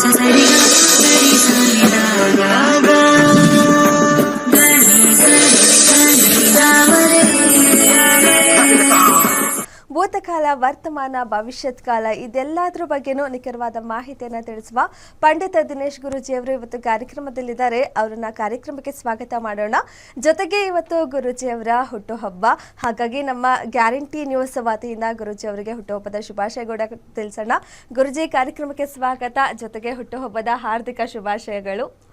Saturday. ಭೂತಕಾಲ ವರ್ತಮಾನ ಭವಿಷ್ಯತ್ ಕಾಲ, ಇದೆಲ್ಲದರ ಬಗ್ಗೆನೂ ನಿಖರವಾದ ಮಾಹಿತಿಯನ್ನು ತಿಳಿಸುವ ಪಂಡಿತ ದಿನೇಶ್ ಗುರುಜಿಯವರು ಇವತ್ತು ಕಾರ್ಯಕ್ರಮದಲ್ಲಿದ್ದಾರೆ. ಅವರನ್ನ ಕಾರ್ಯಕ್ರಮಕ್ಕೆ ಸ್ವಾಗತ ಮಾಡೋಣ. ಜೊತೆಗೆ ಇವತ್ತು ಗುರುಜಿಯವರ ಹುಟ್ಟುಹಬ್ಬ. ಹಾಗಾಗಿ ನಮ್ಮ ಗ್ಯಾರಂಟಿ ನ್ಯೂಸ್ ವತಿಯಿಂದ ಗುರುಜಿ ಅವರಿಗೆ ಹುಟ್ಟುಹಬ್ಬದ ಶುಭಾಶಯಗಳು ತಿಳಿಸೋಣ. ಗುರುಜಿ, ಕಾರ್ಯಕ್ರಮಕ್ಕೆ ಸ್ವಾಗತ. ಜೊತೆಗೆ ಹುಟ್ಟುಹಬ್ಬದ ಹಾರ್ದಿಕ ಶುಭಾಶಯಗಳು.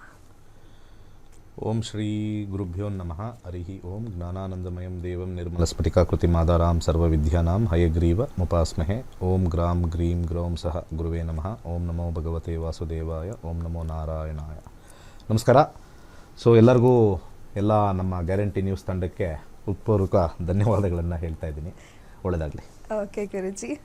ಓಂ ಶ್ರೀ ಗುರುಭ್ಯೋ ನಮಃ. ಹರಿ ಓಂ. ಜ್ಞಾನಾನಂದಮಯಂ ದೇವಂ ನಿರ್ಮಲಸ್ಫಟಿಕಾಕೃತಿಮಾದಾರಾಂ ಸರ್ವವಿದ್ಯಾನಾಂ ಹಯಗ್ರೀವ ಮುಪಾಸ್ಮಹೆ. ಓಂ ಗ್ರಾಂ ಗ್ರೀಂ ಗ್ರೌಂ ಸಹ ಗುರುವೇ ನಮಃ. ಓಂ ನಮೋ ಭಗವತೆ ವಾಸುದೇವಾಯ. ಓಂ ನಮೋ ನಾರಾಯಣಾಯ. ನಮಸ್ಕಾರ. ಸೊ ಎಲ್ಲರಿಗೂ ಎಲ್ಲ ನಮ್ಮ ಗ್ಯಾರಂಟಿ ನ್ಯೂಸ್ ತಂಡಕ್ಕೆ ಉತ್ಪೂರ್ವಕ ಧನ್ಯವಾದಗಳನ್ನು ಹೇಳ್ತಾ ಇದ್ದೀನಿ. ಒಳ್ಳೆಯದಾಗಲಿ ಓಕೆ ಗುರುಜಿ.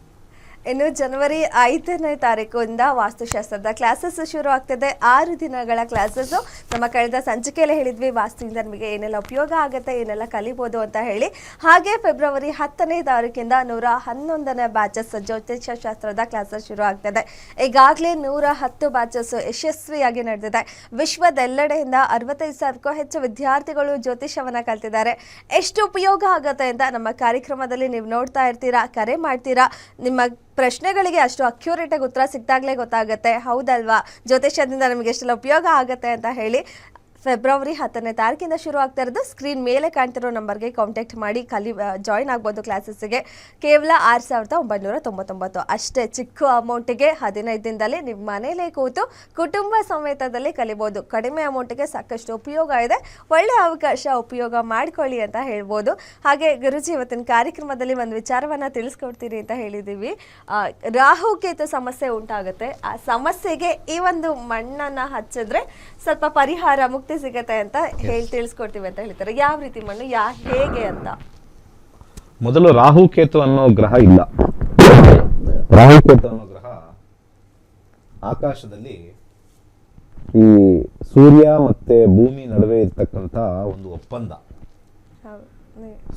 ಇನ್ನು ಜನವರಿ ಐದನೇ ತಾರೀಕಿಂದ ವಾಸ್ತುಶಾಸ್ತ್ರದ ಕ್ಲಾಸಸ್ ಶುರು ಆಗ್ತದೆ ಆರು ದಿನಗಳ ಕ್ಲಾಸಸ್ಸು. ನಮ್ಮ ಕಳೆದ ಸಂಚಿಕೆಯಲ್ಲಿ ಹೇಳಿದ್ವಿ, ವಾಸ್ತುವಿಂದ ನಮಗೆ ಏನೆಲ್ಲ ಉಪಯೋಗ ಆಗುತ್ತೆ, ಏನೆಲ್ಲ ಕಲಿಬೋದು ಅಂತ ಹೇಳಿ. ಹಾಗೆ ಫೆಬ್ರವರಿ ಹತ್ತನೇ ತಾರೀಕಿಂದ ನೂರ ಹನ್ನೊಂದನೇ ಬ್ಯಾಚಸ್ ಜ್ಯೋತಿಷ್ಯಶಾಸ್ತ್ರದ ಕ್ಲಾಸಸ್ ಶುರು ಆಗ್ತದೆ ಈಗಾಗಲೇ ನೂರ ಹತ್ತು ಬ್ಯಾಚಸ್ ಯಶಸ್ವಿಯಾಗಿ ನಡೆದಿದೆ. ವಿಶ್ವದೆಲ್ಲೆಡೆಯಿಂದ ಅರವತ್ತೈದು ಸಾವಿರಕ್ಕೂ ಹೆಚ್ಚು ವಿದ್ಯಾರ್ಥಿಗಳು ಜ್ಯೋತಿಷ್ಯವನ್ನು ಕಲ್ತಿದ್ದಾರೆ. ಎಷ್ಟು ಉಪಯೋಗ ಆಗುತ್ತೆ ಅಂತ ನಮ್ಮ ಕಾರ್ಯಕ್ರಮದಲ್ಲಿ ನೀವು ನೋಡ್ತಾ ಇರ್ತೀರಾ, ಕರೆ ಮಾಡ್ತೀರಾ? ನಿಮ್ಮ ಪ್ರಶ್ನೆಗಳಿಗೆ ಅಷ್ಟು ಅಕ್ಯೂರೇಟಾಗಿ ಉತ್ತರ ಸಿಕ್ತಾಗಲೇ ಗೊತ್ತಾಗುತ್ತೆ. ಹೌದಲ್ವಾ? ಜ್ಯೋತಿಷ್ಯದಿಂದ ನಮಗೆ ಎಷ್ಟೆಲ್ಲ ಉಪಯೋಗ ಆಗುತ್ತೆ ಅಂತ ಹೇಳಿ ಫೆಬ್ರವರಿ ಹತ್ತನೇ ತಾರೀಕಿಂದ ಶುರು ಆಗ್ತಾ ಇರೋದು. ಸ್ಕ್ರೀನ್ ಮೇಲೆ ಕಾಣ್ತಿರೋ ನಂಬರ್ಗೆ ಕಾಂಟ್ಯಾಕ್ಟ್ ಮಾಡಿ. ಕಲಿ ಜಾಯ್ನ್ ಆಗ್ಬೋದು ಕ್ಲಾಸಸ್ಗೆ ಕೇವಲ ಆರು ಸಾವಿರದ ಒಂಬೈನೂರ ತೊಂಬತ್ತೊಂಬತ್ತು. ಅಷ್ಟೇ ಚಿಕ್ಕ ಅಮೌಂಟಿಗೆ ಹದಿನೈದು ದಿನದಲ್ಲಿ ನಿಮ್ಮ ಮನೆಯಲ್ಲೇ ಕೂತು ಕುಟುಂಬ ಸಮೇತದಲ್ಲಿ ಕಲಿಬೋದು. ಕಡಿಮೆ ಅಮೌಂಟಿಗೆ ಸಾಕಷ್ಟು ಉಪಯೋಗ ಇದೆ. ಒಳ್ಳೆಯ ಅವಕಾಶ ಉಪಯೋಗ ಮಾಡಿಕೊಳ್ಳಿ ಅಂತ ಹೇಳ್ಬೋದು. ಹಾಗೆ ಗುರುಜಿ, ಇವತ್ತಿನ ಕಾರ್ಯಕ್ರಮದಲ್ಲಿ ಒಂದು ವಿಚಾರವನ್ನು ತಿಳಿಸ್ಕೊಡ್ತೀರಿ ಅಂತ ಹೇಳಿದ್ದೀವಿ ರಾಹುಕೇತು ರಾಹು ಕೇತು ಸಮಸ್ಯೆ ಉಂಟಾಗುತ್ತೆ. ಆ ಸಮಸ್ಯೆಗೆ ಈ ಒಂದು ಮಣ್ಣನ್ನು ಹಚ್ಚಿದ್ರೆ ಸ್ವಲ್ಪ ಪರಿಹಾರ, ಮುಕ್ತಿ ಸಿಗತ್ತೆ ಅಂತ ಹೇಳಿ ತಿಳಿಸ್ಕೊಡ್ತೀವಿ ಅಂತ ಹೇಳ್ತಾರೆ. ಯಾವ ರೀತಿ ಮಣ್ಣು ಯಾ ಹೇಗೆ ಅಂತ? ಮೊದಲು ರಾಹು ಕೇತು ಅನ್ನೋ ಗ್ರಹ ಇಲ್ಲ. ರಾಹು ಕೇತು ಅನ್ನೋ ಗ್ರಹ ಆಕಾಶದಲ್ಲಿ ಈ ಸೂರ್ಯ ಮತ್ತೆ ಭೂಮಿ ನಡುವೆ ಇರ್ತಕ್ಕಂತ ಒಂದು ಒಪ್ಪಂದ.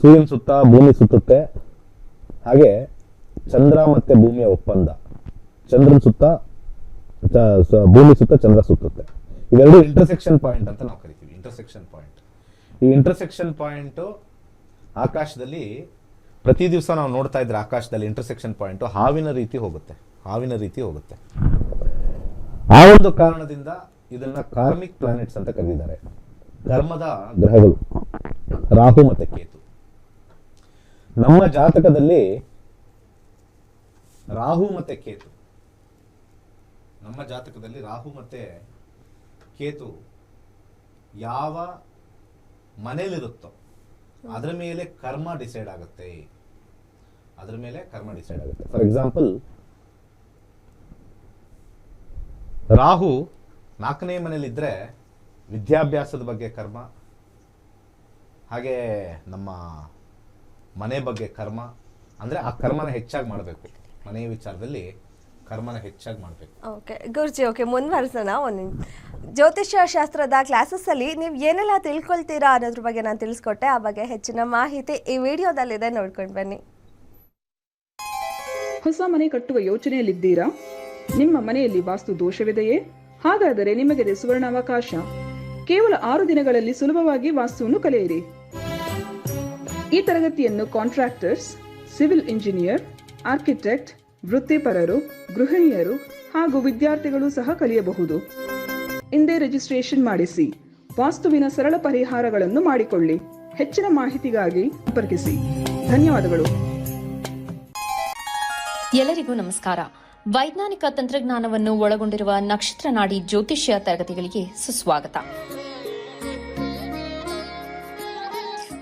ಸೂರ್ಯನ ಸುತ್ತ ಭೂಮಿ ಸುತ್ತುತ್ತೆ. ಹಾಗೆ ಚಂದ್ರ ಮತ್ತೆ ಭೂಮಿಯ ಒಪ್ಪಂದ. ಚಂದ್ರನ ಸುತ್ತ ಭೂಮಿ ಸುತ್ತ ಚಂದ್ರ ಸುತ್ತುತ್ತೆ. ಇವೆರಡು ಇಂಟರ್ಸೆಕ್ಷನ್ ಪಾಯಿಂಟ್ ಅಂತ ನಾವು ಕರಿತೀವಿ ಇಂಟರ್ಸೆಕ್ಷನ್ ಪಾಯಿಂಟ್ ಈ ಇಂಟರ್ಸೆಕ್ಷನ್ ಪಾಯಿಂಟ್ ಆಕಾಶದಲ್ಲಿ ಪ್ರತಿ ದಿವಸ ನಾವು ನೋಡ್ತಾ ಇದ್ರೆ ಆಕಾಶದಲ್ಲಿ ಇಂಟರ್ಸೆಕ್ಷನ್ ಪಾಯಿಂಟ್ ಹಾವಿನ ರೀತಿ ಹೋಗುತ್ತೆ, ಹಾವಿನ ರೀತಿ ಹೋಗುತ್ತೆ. ಆ ಒಂದು ಕಾರಣದಿಂದ ಇದನ್ನ ಕಾರ್ಮಿಕ್ ಪ್ಲಾನೆಟ್ಸ್ ಅಂತ ಕರೆದಿದ್ದಾರೆ ಧರ್ಮದ ಗ್ರಹಗಳು, ರಾಹು ಮತ್ತೆ ಕೇತು. ನಮ್ಮ ಜಾತಕದಲ್ಲಿ ರಾಹು ಮತ್ತೆ ಕೇತು. ನಮ್ಮ ಜಾತಕದಲ್ಲಿ ರಾಹು ಮತ್ತೆ ಕೇತು ಯಾವ ಮನೇಲಿರುತ್ತೋ ಅದರ ಮೇಲೆ ಕರ್ಮ ಡಿಸೈಡ್ ಆಗುತ್ತೆ. ಅದರ ಮೇಲೆ ಕರ್ಮ ಡಿಸೈಡ್ ಆಗುತ್ತೆ. ಫಾರ್ ಎಕ್ಸಾಂಪಲ್ ರಾಹು ನಾಲ್ಕನೇ ಮನೇಲಿದ್ರೆ ವಿದ್ಯಾಭ್ಯಾಸದ ಬಗ್ಗೆ ಕರ್ಮ, ಹಾಗೆ ನಮ್ಮ ಮನೆ ಬಗ್ಗೆ ಕರ್ಮ, ಅಂದ್ರೆ ಆ ಕರ್ಮನ ಹೆಚ್ಚಾಗಿ ಮಾಡಬೇಕು. ಮನೆಯ ವಿಚಾರದಲ್ಲಿ ಕರ್ಮನ ಹೆಚ್ಚಾಗಿ ಮಾಡಬೇಕು. ಓಕೆ ಗುರುಜಿ ಓಕೆ ಮುಂದುವರ್ಸೋಣ ಒಂದು ಜ್ಯೋತಿಷ್ಯ ಶಾಸ್ತ್ರದ ಕ್ಲಾಸಸ್ಸಲ್ಲಿ ನೀವು ಏನೆಲ್ಲ ತಿಳ್ಕೊಳ್ತೀರಾ ಅನ್ನೋದ್ರ ಬಗ್ಗೆ ನಾನು ತಿಳಿಸ್ಕೊಟ್ಟೆ. ಆ ಬಗ್ಗೆ ಹೆಚ್ಚಿನ ಮಾಹಿತಿ ಈ ವಿಡಿಯೋದಲ್ಲಿದೆ ನೋಡ್ಕೊಂಡು ಬನ್ನಿ. ಹೊಸ ಮನೆ ಕಟ್ಟುವ ಯೋಚನೆಯಲ್ಲಿದ್ದೀರಾ? ನಿಮ್ಮ ಮನೆಯಲ್ಲಿ ವಾಸ್ತು ದೋಷವಿದೆಯೇ? ಹಾಗಾದರೆ ನಿಮಗಿದೆ ಸುವರ್ಣಾವಕಾಶ. ಕೇವಲ ಆರು ದಿನಗಳಲ್ಲಿ ಸುಲಭವಾಗಿ ವಾಸ್ತುವನ್ನು ಕಲಿಯಿರಿ. ಈ ತರಗತಿಯನ್ನು ಕಾಂಟ್ರಾಕ್ಟರ್ಸ್ ಸಿವಿಲ್ ಇಂಜಿನಿಯರ್ ಆರ್ಕಿಟೆಕ್ಟ್ ವೃತ್ತಿಪರರು, ಗೃಹಿಣಿಯರು ಹಾಗೂ ವಿದ್ಯಾರ್ಥಿಗಳು ಸಹ ಕಲಿಯಬಹುದು. ಇಂದೇ ರಿಜಿಸ್ಟ್ರೇಷನ್ ಮಾಡಿಸಿ. ವಾಸ್ತುವಿನ ಸರಳ ಪರಿಹಾರಗಳನ್ನು ಮಾಡಿಕೊಳ್ಳಿ. ಹೆಚ್ಚಿನ ಮಾಹಿತಿಗಾಗಿ ಸಂಪರ್ಕಿಸಿ. ಧನ್ಯವಾದಗಳು. ಎಲ್ಲರಿಗೂ ನಮಸ್ಕಾರ. ವೈಜ್ಞಾನಿಕ ತಂತ್ರಜ್ಞಾನವನ್ನು ಒಳಗೊಂಡಿರುವ ನಕ್ಷತ್ರ ನಾಡಿ ಜ್ಯೋತಿಷ್ಯ ತರಗತಿಗಳಿಗೆ ಸುಸ್ವಾಗತ.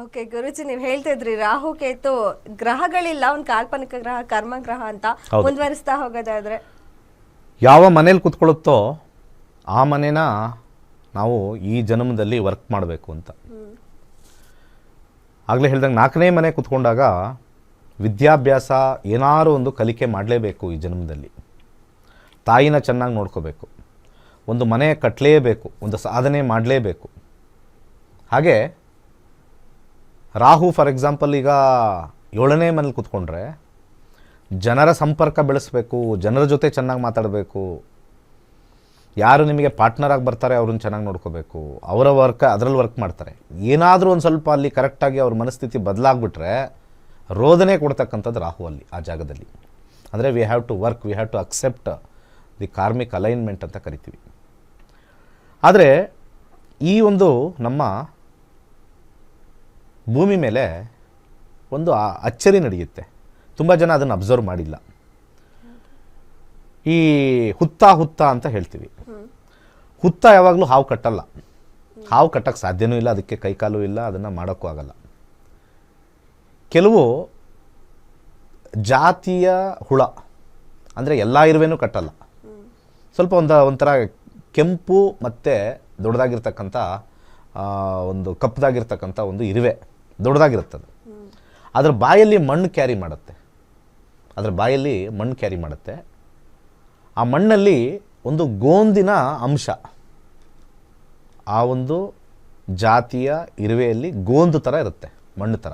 ಓಕೆ ಗುರುಜಿ ನೀವು ಹೇಳ್ತಾ ಇದ್ರಿ ರಾಹು ಕೇತು ಗ್ರಹಗಳಿಲ್ಲ ಒಂದು ಕಾಲ್ಪನಿಕ ಗ್ರಹ ಕರ್ಮ ಗ್ರಹ ಅಂತ ಹೌದು. ಮುಂದುವರಿಸ್ತಾ ಹೋಗೋದಾದ್ರೆ? ಯಾವ ಮನೇಲಿ ಕೂತ್ಕೊಳ್ಳುತ್ತೋ ಆ ಮನೇನ ನಾವು ಈ ಜನ್ಮದಲ್ಲಿ ವರ್ಕ್ ಮಾಡಬೇಕು ಅಂತ. ಆಗಲೇ ಹೇಳ್ದಂಗೆ ನಾಲ್ಕನೇ ಮನೆ ಕೂತ್ಕೊಂಡಾಗ ವಿದ್ಯಾಭ್ಯಾಸ ಏನಾರು ಒಂದು ಕಲಿಕೆ ಮಾಡಲೇಬೇಕು ಈ ಜನ್ಮದಲ್ಲಿ. ತಾಯಿನ ಚೆನ್ನಾಗಿ ನೋಡ್ಕೋಬೇಕು. ಒಂದು ಮನೆ ಕಟ್ಟಲೇಬೇಕು ಒಂದು ಸಾಧನೆ ಮಾಡಲೇಬೇಕು. ಹಾಗೆ ರಾಹು ಫಾರ್ ಎಕ್ಸಾಂಪಲ್ ಈಗ ಏಳನೇ ಮನೇಲಿ ಕೂತ್ಕೊಂಡ್ರೆ ಜನರ ಸಂಪರ್ಕ ಬೆಳೆಸಬೇಕು, ಜನರ ಜೊತೆ ಚೆನ್ನಾಗಿ ಮಾತಾಡಬೇಕು. ಯಾರು ನಿಮಗೆ ಪಾರ್ಟ್ನರ್ ಆಗಿ ಬರ್ತಾರೆ, ಅವ್ರನ್ನ ಚೆನ್ನಾಗಿ ನೋಡ್ಕೋಬೇಕು. ಅವರ ವರ್ಕ್ ಅದರಲ್ಲಿ ವರ್ಕ್ ಮಾಡ್ತಾರೆ. ಏನಾದರೂ ಒಂದು ಸ್ವಲ್ಪ ಅಲ್ಲಿ ಕರೆಕ್ಟಾಗಿ ಅವ್ರ ಮನಸ್ಥಿತಿ ಬದಲಾಗ್ಬಿಟ್ರೆ ರೋದನೆ ಕೊಡ್ತಕ್ಕಂಥದ್ದು ರಾಹು ಅಲ್ಲಿ, ಆ ಜಾಗದಲ್ಲಿ. ಅಂದರೆ we have to work we have to accept the karmic alignment ಅಂತ ಕರಿತೀವಿ. ಆದರೆ ಈ ಒಂದು ನಮ್ಮ ಭೂಮಿ ಮೇಲೆ ಒಂದು ಅಚ್ಚರಿ ನಡೆಯುತ್ತೆ. ತುಂಬ ಜನ ಅದನ್ನು ಅಬ್ಸರ್ವ್ ಮಾಡಿಲ್ಲ. ಈ ಹುತ್ತ ಹುತ್ತ ಅಂತ ಹೇಳ್ತೀವಿ. ಹುತ್ತ ಯಾವಾಗಲೂ ಹಾವು ಕಟ್ಟಲ್ಲ. ಹಾವು ಕಟ್ಟಕ್ಕೆ ಸಾಧ್ಯನೂ ಇಲ್ಲ, ಅದಕ್ಕೆ ಕೈಕಾಲು ಇಲ್ಲ, ಅದನ್ನು ಮಾಡೋಕ್ಕೂ ಆಗಲ್ಲ. ಕೆಲವು ಜಾತಿಯ ಹುಳ, ಅಂದರೆ ಎಲ್ಲ ಇರುವೆನೂ ಕಟ್ಟಲ್ಲ. ಸ್ವಲ್ಪ ಒಂದು, ಒಂಥರ ಕೆಂಪು ಮತ್ತು ದೊಡ್ಡದಾಗಿರ್ತಕ್ಕಂಥ ಒಂದು ಕಪ್ಪದಾಗಿರ್ತಕ್ಕಂಥ ಒಂದು ಇರುವೆ. ದೊಡ್ಡದಾಗಿರುತ್ತದು. ಅದರ ಬಾಯಲ್ಲಿ ಮಣ್ಣು ಕ್ಯಾರಿ ಮಾಡುತ್ತೆ. ಅದರ ಬಾಯಲ್ಲಿ ಮಣ್ಣು ಕ್ಯಾರಿ ಮಾಡುತ್ತೆ. ಆ ಮಣ್ಣಲ್ಲಿ ಒಂದು ಗೋಂದಿನ ಅಂಶ. ಆ ಒಂದು ಜಾತಿಯ ಇರುವೆಯಲ್ಲಿ ಗೋಂದು ಥರ ಇರುತ್ತೆ, ಮಣ್ಣು ಥರ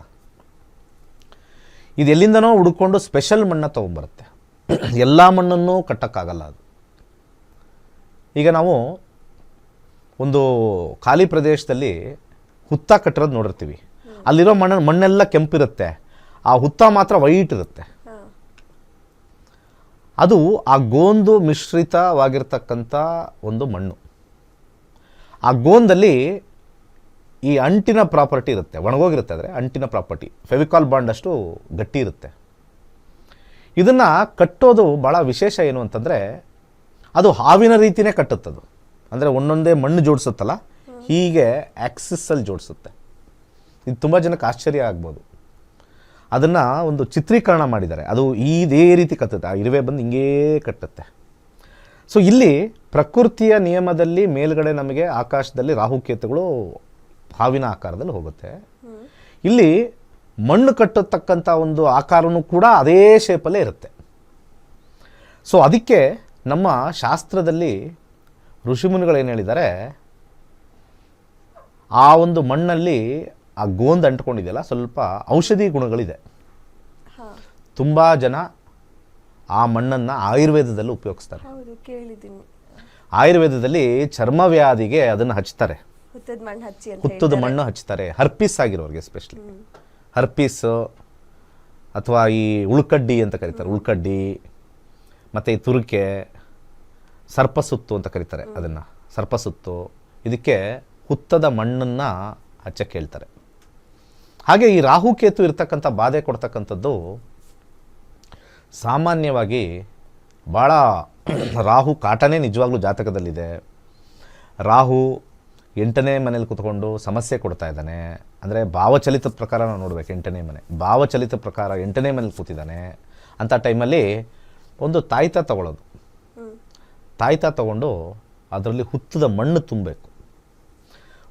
ಇದು ಎಲ್ಲಿಂದನೋ ಹುಡ್ಕೊಂಡು ಸ್ಪೆಷಲ್ ಮಣ್ಣ ತೊಗೊಂಬರುತ್ತೆ ಎಲ್ಲ ಮಣ್ಣನ್ನು ಕಟ್ಟೋಕ್ಕಾಗಲ್ಲ ಅದು. ಈಗ ನಾವು ಒಂದು ಖಾಲಿ ಪ್ರದೇಶದಲ್ಲಿ ಹುತ್ತ ಕಟ್ಟಿರೋದು ನೋಡಿರ್ತೀವಿ. ಅಲ್ಲಿರೋ ಮಣ್ಣ ಮಣ್ಣೆಲ್ಲ ಕೆಂಪಿರುತ್ತೆ. ಆ ಹುತ್ತ ಮಾತ್ರ ವೈಟ್ ಇರುತ್ತೆ. ಅದು ಆ ಗೋಂದು ಮಿಶ್ರಿತವಾಗಿರ್ತಕ್ಕಂಥ ಒಂದು ಮಣ್ಣು. ಆ ಗೋಂದಲ್ಲಿ ಈ ಅಂಟಿನ ಪ್ರಾಪರ್ಟಿ ಇರುತ್ತೆ. ಒಣಗೋಗಿರುತ್ತೆ ಅಂದರೆ ಅಂಟಿನ ಪ್ರಾಪರ್ಟಿ. ಫೆವಿಕಾಲ್ ಬಾಂಡ್ ಅಷ್ಟು ಗಟ್ಟಿ ಇರುತ್ತೆ. ಇದನ್ನು ಕಟ್ಟೋದು ಭಾಳ ವಿಶೇಷ ಏನು ಅಂತಂದರೆ ಅದು ಹಾವಿನ ರೀತಿಯೇ ಕಟ್ಟುತ್ತದು. ಅಂದರೆ ಒಂದೊಂದೇ ಮಣ್ಣು ಜೋಡಿಸುತ್ತಲ್ಲ ಹೀಗೆ ಆಕ್ಸಿಸ್ಸಲ್ಲಿ ಜೋಡಿಸುತ್ತೆ. ಇದು ತುಂಬ ಜನಕ್ಕೆ ಆಶ್ಚರ್ಯ ಆಗ್ಬೋದು. ಅದನ್ನು ಒಂದು ಚಿತ್ರೀಕರಣ ಮಾಡಿದ್ದಾರೆ. ಅದು ಇದೇ ರೀತಿ ಕತ್ತುತ್ತೆ. ಆ ಇರುವೆ ಬಂದು ಹಿಂಗೇ ಕಟ್ಟುತ್ತೆ. ಸೊ ಇಲ್ಲಿ ಪ್ರಕೃತಿಯ ನಿಯಮದಲ್ಲಿ ಮೇಲ್ಗಡೆ ನಮಗೆ ಆಕಾಶದಲ್ಲಿ ರಾಹುಕೇತುಗಳು ಹಾವಿನ ಆಕಾರದಲ್ಲಿ ಹೋಗುತ್ತೆ. ಇಲ್ಲಿ ಮಣ್ಣು ಕಟ್ಟತಕ್ಕಂಥ ಒಂದು ಆಕಾರನೂ ಕೂಡ ಅದೇ ಶೇಪಲ್ಲೇ ಇರುತ್ತೆ. ಸೊ ಅದಕ್ಕೆ ನಮ್ಮ ಶಾಸ್ತ್ರದಲ್ಲಿ ಋಷಿಮುನಿಗಳು ಏನು ಹೇಳಿದ್ದಾರೆ, ಆ ಒಂದು ಮಣ್ಣಲ್ಲಿ ಆ ಗೋಂದ್ ಅಂಟ್ಕೊಂಡಿದೆಯಲ್ಲ ಸ್ವಲ್ಪ ಔಷಧಿ ಗುಣಗಳಿದೆ. ತುಂಬ ಜನ ಆ ಮಣ್ಣನ್ನು ಆಯುರ್ವೇದದಲ್ಲಿ ಉಪಯೋಗಿಸ್ತಾರೆ. ಹೌದು ಚರ್ಮ ಆಯುರ್ವೇದದಲ್ಲಿ ಚರ್ಮವ್ಯಾಧಿಗೆ ಅದನ್ನು ಹಚ್ತಾರೆ. ಮಣ್ಣು ಹುತ್ತದ ಮಣ್ಣು ಹಚ್ತಾರೆ. ಹರ್ಪೀಸ್ ಆಗಿರೋರಿಗೆ ಸ್ಪೆಷಲಿ ಹರ್ಪೀಸ್ ಅಥವಾ ಈ ಉಳ್ಕಡ್ಡಿ ಅಂತ ಕರೀತಾರೆ. ಉಳ್ಕಡ್ಡಿ ಮತ್ತು ಈ ತುರುಕೆ ಸರ್ಪಸುತ್ತು ಅಂತ ಕರೀತಾರೆ ಅದನ್ನು. ಸರ್ಪಸುತ್ತು. ಇದಕ್ಕೆ ಹುತ್ತದ ಮಣ್ಣನ್ನು ಹಚ್ಚಕ್ಕೆ ಹೇಳ್ತಾರೆ. ಹಾಗೆ ಈ ರಾಹು ಕೇತು ಇರ್ತಕ್ಕಂಥ ಬಾಧೆ ಕೊಡ್ತಕ್ಕಂಥದ್ದು ಸಾಮಾನ್ಯವಾಗಿ ಭಾಳ ರಾಹು ಕಾಟನೇ ನಿಜವಾಗ್ಲೂ ಜಾತಕದಲ್ಲಿದೆ. ರಾಹು ಎಂಟನೇ ಮನೇಲಿ ಕುತ್ಕೊಂಡು ಸಮಸ್ಯೆ ಕೊಡ್ತಾ ಇದ್ದಾನೆ. ಅಂದರೆ ಭಾವಚಲಿತ ಪ್ರಕಾರ ನಾವು ನೋಡ್ಬೇಕು ಎಂಟನೇ ಮನೆ. ಭಾವಚಲಿತ ಪ್ರಕಾರ ಎಂಟನೇ ಮನೇಲಿ ಕೂತಿದ್ದಾನೆ ಅಂಥ ಟೈಮಲ್ಲಿ ಒಂದು ತಾಯ್ತ ತಗೊಳ್ಳೋದು. ತಾಯ್ತ ತಗೊಂಡು ಅದರಲ್ಲಿ ಹುತ್ತದ ಮಣ್ಣು ತುಂಬಬೇಕು.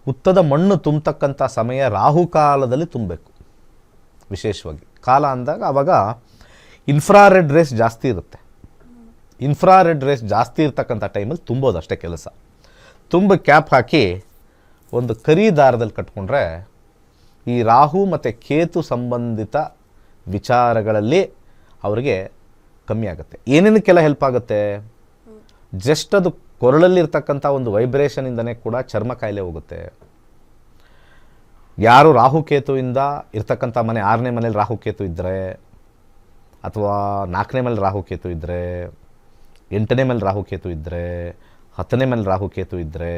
ಹುತ್ತದ ಮಣ್ಣು ತುಂಬತಕ್ಕಂಥ ಸಮಯ ರಾಹುಕಾಲದಲ್ಲಿ ತುಂಬಬೇಕು. ವಿಶೇಷವಾಗಿ ಕಾಲ ಅಂದಾಗ ಆವಾಗ ಇನ್ಫ್ರಾರೆಡ್ ರೇಸ್ ಜಾಸ್ತಿ ಇರುತ್ತೆ. ಇನ್ಫ್ರಾರೆಡ್ ರೇಸ್ ಜಾಸ್ತಿ ಇರ್ತಕ್ಕಂಥ ಟೈಮಲ್ಲಿ ತುಂಬೋದು ಅಷ್ಟೇ ಕೆಲಸ. ತುಂಬ ಕ್ಯಾಪ್ ಹಾಕಿ ಒಂದು ಕರಿ ದಾರದಲ್ಲಿ ಕಟ್ಕೊಂಡ್ರೆ ಈ ರಾಹು ಮತ್ತು ಕೇತು ಸಂಬಂಧಿತ ವಿಚಾರಗಳಲ್ಲಿ ಅವರಿಗೆ ಕಮ್ಮಿ ಆಗುತ್ತೆ. ಏನೇನಕ್ಕೆಲ್ಲ ಹೆಲ್ಪ್ ಆಗುತ್ತೆ? ಜಸ್ಟ್ ಅದು ಕೊರಳಲ್ಲಿರ್ತಕ್ಕಂಥ ಒಂದು ವೈಬ್ರೇಷನಿಂದನೇ ಕೂಡ ಚರ್ಮ ಕಾಯಿಲೆ ಹೋಗುತ್ತೆ. ಯಾರು ರಾಹುಕೇತುವಿಂದ ಇರ್ತಕ್ಕಂಥ ಮನೆ ಆರನೇ ಮನೇಲಿ ರಾಹುಕೇತು ಇದ್ದರೆ ಅಥವಾ ನಾಲ್ಕನೇ ಮೇಲೆ ರಾಹುಕೇತು ಇದ್ದರೆ ಎಂಟನೇ ಮೇಲೆ ರಾಹುಕೇತು ಇದ್ದರೆ ಹತ್ತನೇ ಮೇಲೆ ರಾಹುಕೇತು ಇದ್ದರೆ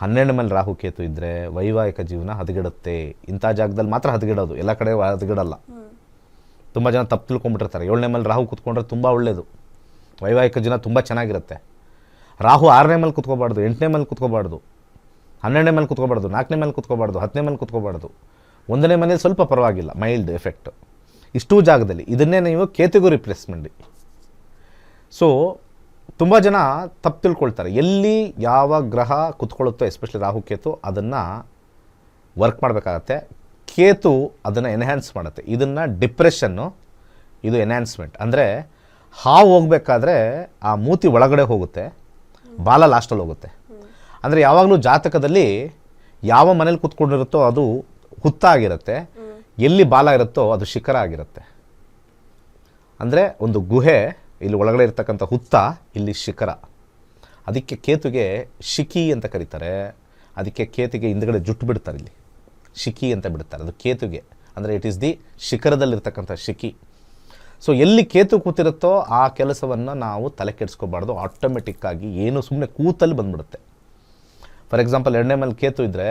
ಹನ್ನೆರಡು ಮೇಲೆ ರಾಹುಕೇತು ಇದ್ದರೆ ವೈವಾಹಿಕ ಜೀವನ ಹದಗೆಡುತ್ತೆ. ಇಂಥ ಜಾಗದಲ್ಲಿ ಮಾತ್ರ ಹದಗೆಡೋದು, ಎಲ್ಲ ಕಡೆ ಹದಗೆಡಲ್ಲ. ತುಂಬ ಜನ ತಪ್ಪು ತಿಳ್ಕೊಂಬಿಟ್ಟಿರ್ತಾರೆ ಏಳನೇ ಮೇಲೆ ರಾಹು ಕೂತ್ಕೊಂಡ್ರೆ ತುಂಬ ಒಳ್ಳೆಯದು ವೈವಾಹಿಕ ಜೀವನ ತುಂಬ ಚೆನ್ನಾಗಿರುತ್ತೆ. ರಾಹು ಆರನೇ ಮೇಲೆ ಕುತ್ಕೋಬಾರ್ದು, ಎಂಟನೇ ಮೇಲೆ ಕುತ್ಕೋಬಾರ್ದು, ಹನ್ನೆರಡನೇ ಮೇಲೆ ಕುತ್ಕೋಬಾರ್ದು, ನಾಲ್ಕನೇ ಮೇಲೆ ಕುತ್ಕೋಬಾರ್ದು, ಹತ್ತನೇ ಮೇಲೆ ಕುತ್ಕೋಬಾರ್ದು. ಒಂದನೇ ಮನೇಲಿ ಸ್ವಲ್ಪ ಪರವಾಗಿಲ್ಲ ಮೈಲ್ಡ್ ಎಫೆಕ್ಟ್ ಇಷ್ಟು ಜಾಗದಲ್ಲಿ. ಇದನ್ನೇ ನೀವು ಕೇತಿಗೂ ರಿಪ್ಲೇಸ್ ಮಾಡಿ ಸೊ ತುಂಬ ಜನ ತಪ್ಪು ತಿಳ್ಕೊಳ್ತಾರೆ. ಎಲ್ಲಿ ಯಾವ ಗ್ರಹ ಕುತ್ಕೊಳ್ಳುತ್ತೋ ಎಸ್ಪೆಷಲಿ ರಾಹು ಕೇತು, ಅದನ್ನು ವರ್ಕ್ ಮಾಡಬೇಕಾಗತ್ತೆ. ಕೇತು ಅದನ್ನು ಎನ್ಹ್ಯಾನ್ಸ್ ಮಾಡುತ್ತೆ. ಇದನ್ನು ಡಿಪ್ರೆಷನ್ನು ಇದು ಎನ್ಹ್ಯಾನ್ಸ್ಮೆಂಟ್ ಅಂದರೆ ಹಾವು ಹೋಗಬೇಕಾದ್ರೆ ಆ ಮೂತಿ ಒಳಗಡೆ ಹೋಗುತ್ತೆ. ಬಾಲ ಲಾಸ್ಟಲ್ಲಿ ಹೋಗುತ್ತೆ. ಅಂದರೆ ಯಾವಾಗಲೂ ಜಾತಕದಲ್ಲಿ ಯಾವ ಮನೇಲಿ ಕೂತ್ಕೊಂಡಿರುತ್ತೋ ಅದು ಹುತ್ತ ಆಗಿರುತ್ತೆ ಎಲ್ಲಿ ಬಾಲ ಇರುತ್ತೋ ಅದು ಶಿಖರ ಆಗಿರುತ್ತೆ. ಅಂದರೆ ಒಂದು ಗುಹೆ, ಇಲ್ಲಿ ಒಳಗಡೆ ಇರ್ತಕ್ಕಂಥ ಹುತ್ತ, ಇಲ್ಲಿ ಶಿಖರ. ಅದಕ್ಕೆ ಕೇತುಗೆ ಶಿಖಿ ಅಂತ ಕರೀತಾರೆ. ಅದಕ್ಕೆ ಕೇತುಗೆ ಹಿಂದ್ಗಡೆ ಜುಟ್ಟು ಬಿಡ್ತಾರೆ ಇಲ್ಲಿ. ಶಿಖಿ ಅಂತ ಬಿಡ್ತಾರೆ. ಅದು ಕೇತುಗೆ. ಅಂದರೆ ಇಟ್ ಈಸ್ ದಿ ಶಿಖರದಲ್ಲಿರ್ತಕ್ಕಂಥ ಶಿಖಿ. ಸೊ ಎಲ್ಲಿ ಕೇತು ಕೂತಿರುತ್ತೋ ಆ ಕೆಲಸವನ್ನು ನಾವು ತಲೆ ಕೆಡಿಸ್ಕೋಬಾರ್ದು. ಆಟೋಮೆಟಿಕ್ಕಾಗಿ ಏನು ಸುಮ್ಮನೆ ಕೂತಲ್ಲಿ ಬಂದ್ಬಿಡುತ್ತೆ. ಫಾರ್ ಎಕ್ಸಾಂಪಲ್ ಎರಡನೇ ಮೇಲೆ ಕೇತು ಇದ್ದರೆ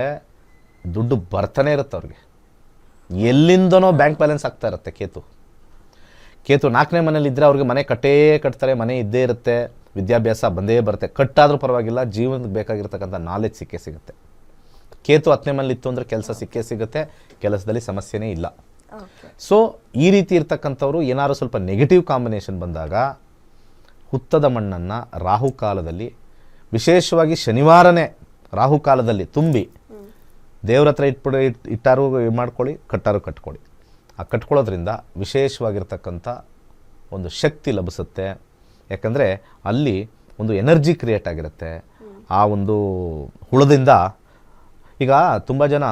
ದುಡ್ಡು ಬರ್ತಾನೆ ಇರುತ್ತೆ ಅವ್ರಿಗೆ. ಎಲ್ಲಿಂದನೋ ಬ್ಯಾಂಕ್ ಬ್ಯಾಲೆನ್ಸ್ ಆಗ್ತಾ ಇರುತ್ತೆ ಕೇತು. ಕೇತು ನಾಲ್ಕನೇ ಮನೇಲಿ ಇದ್ದರೆ ಅವ್ರಿಗೆ ಮನೆ ಕಟ್ಟೇ ಕಟ್ತಾರೆ, ಮನೆ ಇದ್ದೇ ಇರುತ್ತೆ, ವಿದ್ಯಾಭ್ಯಾಸ ಬಂದೇ ಬರುತ್ತೆ. ಕಟ್ಟಾದರೂ ಪರವಾಗಿಲ್ಲ ಜೀವನಕ್ಕೆ ಬೇಕಾಗಿರ್ತಕ್ಕಂಥ ನಾಲೆಜ್ ಸಿಕ್ಕೇ ಸಿಗುತ್ತೆ. ಕೇತು ಹತ್ತನೇ ಮನೇಲಿ ಇತ್ತು ಅಂದರೆ ಕೆಲಸ ಸಿಕ್ಕೇ ಸಿಗುತ್ತೆ, ಕೆಲಸದಲ್ಲಿ ಸಮಸ್ಯೆನೇ ಇಲ್ಲ. ಸೊ ಈ ರೀತಿ ಇರ್ತಕ್ಕಂಥವ್ರು ಏನಾದ್ರು ಸ್ವಲ್ಪ ನೆಗೆಟಿವ್ ಕಾಂಬಿನೇಷನ್ ಬಂದಾಗ ಹುತ್ತದ ಮಣ್ಣನ್ನು ರಾಹುಕಾಲದಲ್ಲಿ ವಿಶೇಷವಾಗಿ ಶನಿವಾರನೇ ರಾಹುಕಾಲದಲ್ಲಿ ತುಂಬಿ ದೇವ್ರ ಹತ್ರ ಇಟ್ಬಿಡ ಇಟ್ ಇಟ್ಟಾರು ಇದು ಮಾಡ್ಕೊಳ್ಳಿ ಕಟ್ಟಾರು ಕಟ್ಕೊಳ್ಳಿ. ಆ ಕಟ್ಕೊಳ್ಳೋದ್ರಿಂದ ವಿಶೇಷವಾಗಿರ್ತಕ್ಕಂಥ ಒಂದು ಶಕ್ತಿ ಲಭಿಸುತ್ತೆ. ಯಾಕಂದರೆ ಅಲ್ಲಿ ಒಂದು ಎನರ್ಜಿ ಕ್ರಿಯೇಟ್ ಆಗಿರುತ್ತೆ. ಆ ಒಂದು ಹುಳದಿಂದ ಈಗ ತುಂಬ ಜನ